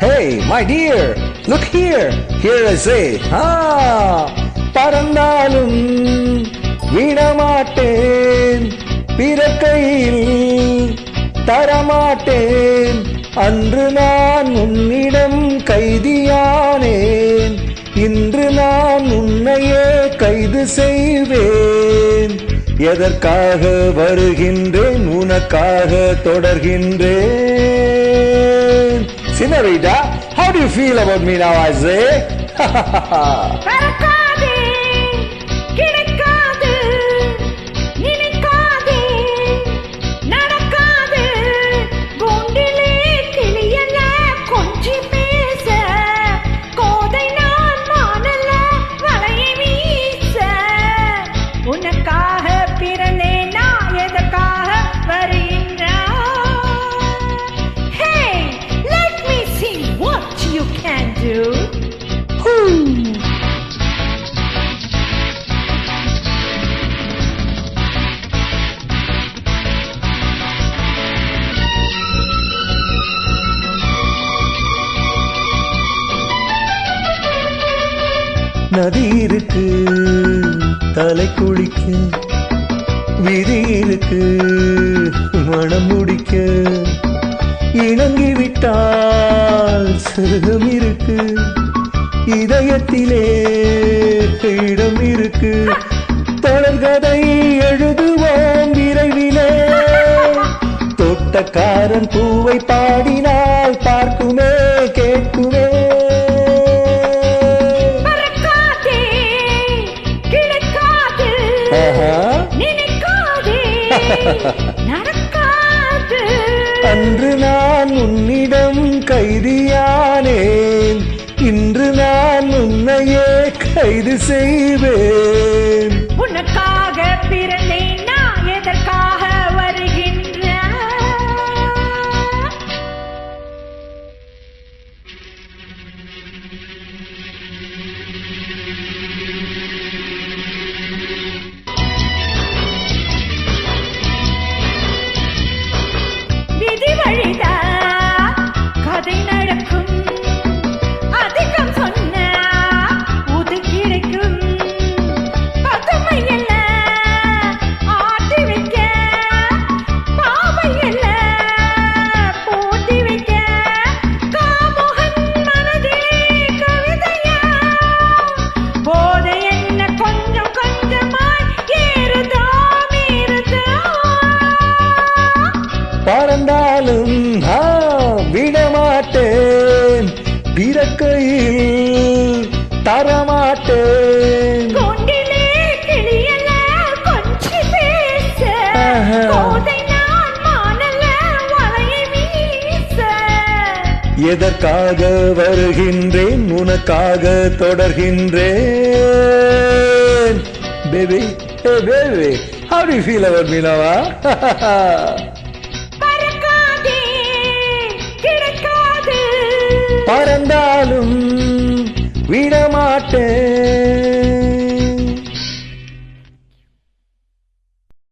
Hey, my dear, look here. Here I say, ah, பறந்தாலும் விடமாட்டேன் பிறக்கையில் தரமாட்டேன். அன்று நான் உன்னிடம் கைதியானேன். இன்று நான் உன்னையே கைது செய்வேன். எதற்காக வருகின்றேன்? உனக்காக தொடர்கின்றேன். Senorita, how do you feel about me now, I say? நதி இருக்கு தலை குளிக்க விதி இருக்கு மனம் முடிக்க. இணங்கி விட்டால் சுகம் இருக்கு இதயத்திலே இடம் இருக்கு. தொடர்கதை எழுதுவோம் விரைவிலே. தோட்டக்காரன் பூவை பாடினால் பார்க்குமே. நினைக்காதே. நடக்காது. அன்று நான் உன்னிடம் கைதியானேன். இன்று நான் உன்னையே கைது செய்வேன். உனக்காக எதற்காக வருகின்றேன்? உனக்காக தொடர்கின்றேன். Baby feel about me now huh? பறக்காதே கிடைக்காது. பறந்தாலும் விடமாட்டேன்.